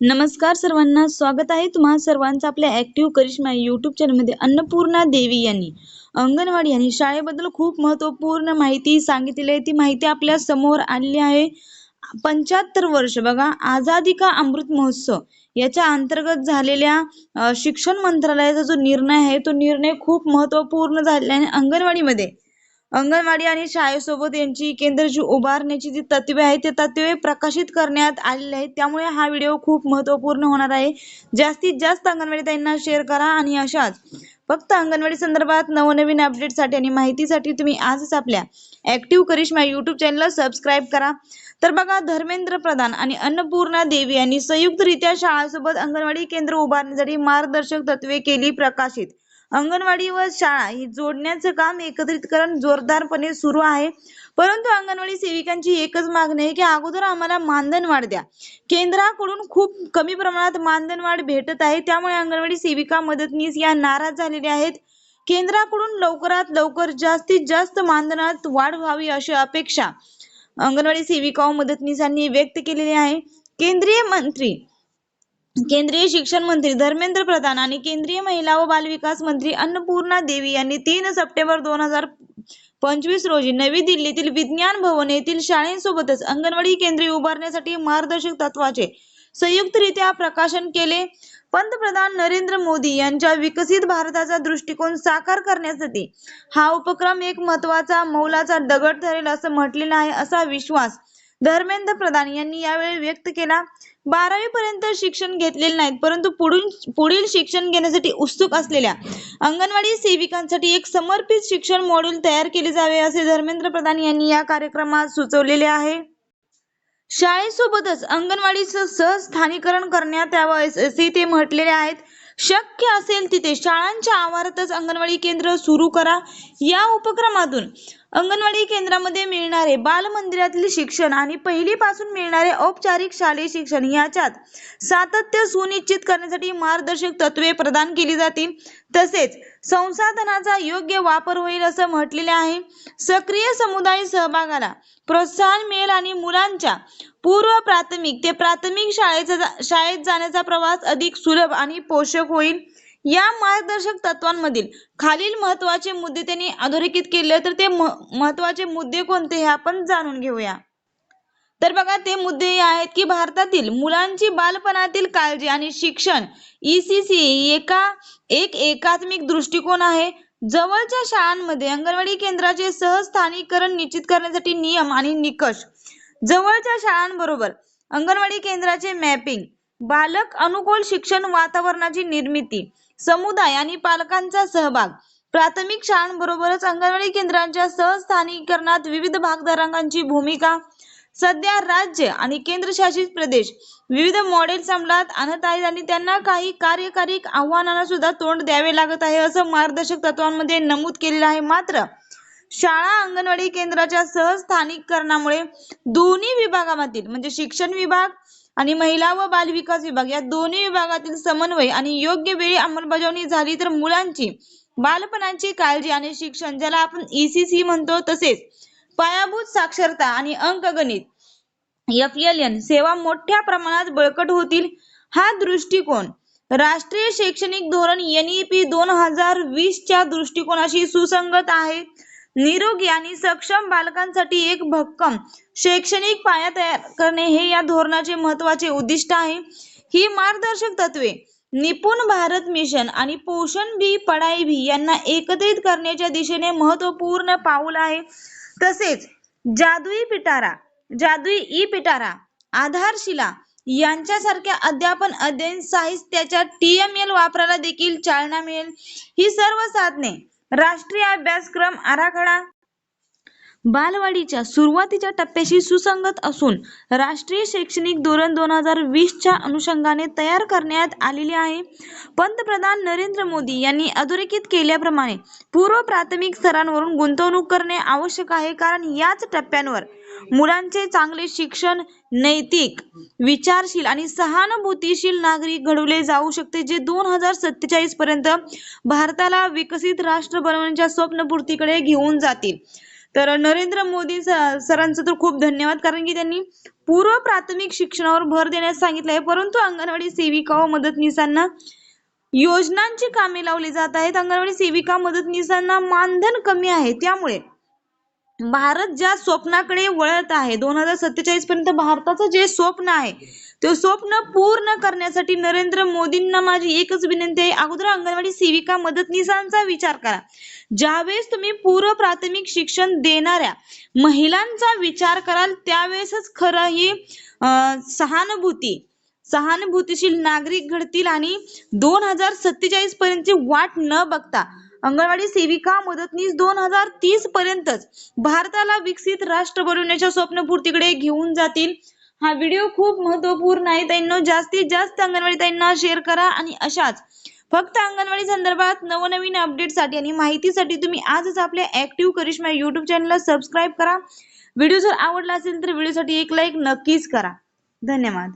नमस्कार सर्वांना स्वागत आहे तुम्हा सर्वांचं आपल्या ऍक्टिव्ह करिश्मा युट्यूब चॅनलमध्ये अन्नपूर्णा देवी यांनी. अंगणवाडी यांनी शाळेबद्दल खूप महत्त्वपूर्ण माहिती सांगितलेली आहे. ती माहिती आपल्यासमोर आलेली आहे. पंच्याहत्तर वर्ष बघा आझादी का अमृत महोत्सव? याच्या अंतर्गत झालेल्या शिक्षण मंत्रालयाचा जो निर्णय आहे तो निर्णय खूप महत्त्वपूर्ण झालेला आहे अंगणवाडीमध्ये अंगणवाडी आणि शाळेसोबत यांची केंद्र जी उभारण्याची जी तत्वे आहेत ते तत्वे प्रकाशित करण्यात आलेले आहेत. त्यामुळे हा व्हिडिओ खूप महत्त्वपूर्ण होणार आहे. जास्तीत जास्त अंगणवाडी त्यांना शेअर करा आणि अशाच फक्त अंगणवाडी संदर्भात नवनवीन अपडेटसाठी आणि माहितीसाठी तुम्ही आजच आपल्या ऍक्टिव्ह करिश्मा युट्यूब चॅनलला सबस्क्राईब करा. तर बघा धर्मेंद्र प्रधान आणि अन्नपूर्णा देवी यांनी संयुक्तरित्या शाळांसोबत अंगणवाडी केंद्र उभारण्यासाठी मार्गदर्शक तत्वे केली प्रकाशित. अंगणवाडी व शाळा ही जोडण्याचं काम एकत्रितकरण जोरदारपणे सुरू आहे. परंतु अंगणवाडी सेविकांची एकच मागणी आहे की अगोदर आम्हाला मानधनवाढ द्या. केंद्राकडून खूप कमी प्रमाणात मानधनवाढ भेटत आहे. त्यामुळे अंगणवाडी सेविका मदतनीस या नाराज झालेल्या आहेत. केंद्राकडून लवकरात लवकर जास्तीत जास्त मानधनात वाढ व्हावी अशी अपेक्षा अंगणवाडी सेविका व मदतनीसांनी व्यक्त केलेली आहे. केंद्रीय मंत्री केंद्रीय शिक्षण मंत्री धर्मेंद्र प्रधान आणि केंद्रीय महिला व बालविकास मंत्री अन्नपूर्णा देवी यांनी तीन सप्टेंबर दोन हजार पंचवीस रोजी नवी दिल्लीतील विज्ञान भवन येथील शाळेसोबतच अंगणवाडी केंद्रे उभारण्यासाठी मार्गदर्शक तत्वाचे संयुक्तरित्या प्रकाशन केले. पंतप्रधान नरेंद्र मोदी यांच्या विकसित भारताचा दृष्टिकोन साकार करण्यासाठी हा उपक्रम एक महत्त्वाचा मौलाचा दगड ठरेल असं म्हटलेलं आहे असा विश्वास धर्मेंद्र प्रधान यांनी यावेळी व्यक्त केला बारावी पर्यंत शिक्षण घेतलेले नाहीत परंतु पुढील पुढील शिक्षण घेण्यासाठी उत्सुक असलेल्या अंगणवाडी सेविकांसाठी एक समर्पित शिक्षण मॉड्यूल तयार केले जावे असे धर्मेंद्र प्रधान यांनी या कार्यक्रमात सुचवलेले आहे. शाळेसोबतच अंगणवाडीचं सहस्थानीकरण करण्यात यावं असे ते म्हटलेले आहेत. शक्य असेल तिथे शाळांच्या आवारातच अंगणवाडी केंद्र सुरू करा. या उपक्रमातून अंगणवाडी केंद्रामध्ये मिळणारे बालमंदिरातील शिक्षण आणि पहिलीपासून मिळणारे औपचारिक शालेय शिक्षण याच्यात सातत्य सुनिश्चित करण्यासाठी मार्गदर्शक तत्वे प्रदान केली जातील. तसेच संसाधनाचा योग्य वापर होईल असं म्हटलेले आहे. सक्रिय समुदाय सहभागाला प्रोत्साहन मिळेल आणि मुलांच्या पूर्व प्राथमिक ते प्राथमिक शाळेचा जा- शाळेत जाण्याचा प्रवास अधिक सुलभ आणि पोषक होईल. या मार्गदर्शक तत्वांमधील खालील महत्त्वाचे मुद्दे त्यांनी अधोरेखित केले तर ते म- महत्त्वाचे मुद्दे कोणते हे आपण जाणून घेऊया. तर बघा ते मुद्दे हे आहेत की भारतातील मुलांची बालपणातील काळजी आणि शिक्षण ईसीसी एका एक एकात्मिक दृष्टिकोन आहे. जवळच्या शाळांमध्ये अंगणवाडी केंद्राचे सहस्थानीकरण निश्चित करण्यासाठी नियम आणि निकष. जवळच्या शाळांबरोबर अंगणवाडी केंद्राचे मॅपिंग बालक अनुकूल शिक्षण वातावरणाची निर्मिती समुदाय आणि पालकांचा सहभाग. प्राथमिक शाळांबरोबरच अंगणवाडी केंद्रांच्या सहस्थानिकरणात विविध भागधारकांची भूमिका. सध्या राज्य आणि केंद्रशासित प्रदेश विविध मॉडेल्स अंमलात आणत आहेत आणि त्यांना काही कार्यकारी आव्हानांना सुद्धा तोंड द्यावे लागत आहे असं मार्गदर्शक तत्वांमध्ये नमूद केलेलं आहे. मात्र शाळा अंगणवाडी केंद्राच्या सहस्थानिकरणामुळे दोन्ही विभागामधील म्हणजे शिक्षण विभाग आणि महिला व बालविकास विभाग या दोन्ही विभागातील समन्वय आणि योग्य वेळी अंमलबजावणी झाली तर मुलांची बालपणाची काळजी आणि शिक्षण ज्याला आपण ईसीसी म्हणतो तसेच पायाभूत साक्षरता आणि अंकगणित एफ एल एन सेवा मोठ्या प्रमाणात बळकट होतील हा दृष्टिकोन राष्ट्रीय शैक्षणिक धोरण एनईपी दोन हजार वीसच्या दृष्टिकोनाशी सुसंगत आहे. निरोगी आणि सक्षम बालकांसाठी एक भक्कम शैक्षणिक पाया तयार करणे हे या धोरणाचे महत्त्वाचे उद्दिष्ट आहे. ही मार्गदर्शक तत्वे निपुण भारत मिशन आणि पोषण भी पढाई भी यांना एकत्रित करण्याच्या दिशेने महत्त्वपूर्ण पाऊल आहे. तसेच जादुई पिटारा जादुई ई पिटारा आधारशिला यांच्यासारख्या अध्यापन अध्ययन साहित्याच्या टी एम एल वापराला देखील चालना मिळेल. ही सर्व साधने राष्ट्रीय अभ्यासक्रम आराखडा बालवाडीच्या सुरुवातीच्या टप्प्याशी सुसंगत असून राष्ट्रीय शैक्षणिक धोरण दोन हजार वीसच्या अनुषंगाने तयार करण्यात आलेले आहे. पंतप्रधान नरेंद्र मोदी यांनी अधोरेखित केल्याप्रमाणे पूर्व प्राथमिक स्तरांवरून गुंतवणूक करणे आवश्यक आहे कारण याच टप्प्यांवर मुलांचे चांगले शिक्षण नैतिक विचारशील आणि सहानुभूतीशील नागरिक घडवले जाऊ शकते जे दोन हजार सत्तेचाळीस पर्यंत भारताला विकसित राष्ट्र बनवण्याच्या स्वप्नपूर्तीकडे घेऊन जातील. तर नरेंद्र मोदी सरांचं तर खूप धन्यवाद. कारण की त्यांनी पूर्व प्राथमिक शिक्षणावर भर देण्यास सांगितलं आहे परंतु अंगणवाडी सेविका व मदतनीसांना योजनांची कामे लावली जात आहेत. अंगणवाडी सेविका मदतनीसांना मानधन कमी आहे. त्यामुळे भारत ज्या स्वप्नाकडे वळत आहे दोन हजार सत्तेचाळीस पर्यंत भारताचं जे स्वप्न आहे ते स्वप्न पूर्ण करण्यासाठी नरेंद्र मोदींना माझी एकच विनंती आहे. अगोदर अंगणवाडी सेविका मदतनीसांचा विचार करा. ज्यावेळेस तुम्ही पूर्व प्राथमिक शिक्षण देणाऱ्या महिलांचा विचार कराल त्यावेळेसच खरं ही सहानुभूती सहानुभूतीशील नागरिक घडतील आणि दोन हजार सत्तेचाळीस पर्यंतची वाट न बघता अंगणवाडी सेविका मदतनीस दोन हजार तीस पर्यंतच भारताला विकसित राष्ट्र बनवण्याच्या स्वप्नपूर्तीकडे घेऊन जातील. हा व्हिडिओ खूप महत्त्वपूर्ण आहे. त्यांना जास्तीत जास्त अंगणवाडी ताईंना शेअर करा आणि अशाच फक्त अंगणवाडी संदर्भात नवनवीन अपडेटसाठी आणि माहितीसाठी तुम्ही आजच आपल्या ऍक्टिव्ह करिश्मा युट्यूब चॅनलला सबस्क्राईब करा. व्हिडिओ जर आवडला असेल तर व्हिडिओसाठी एक लाईक नक्कीच करा. धन्यवाद.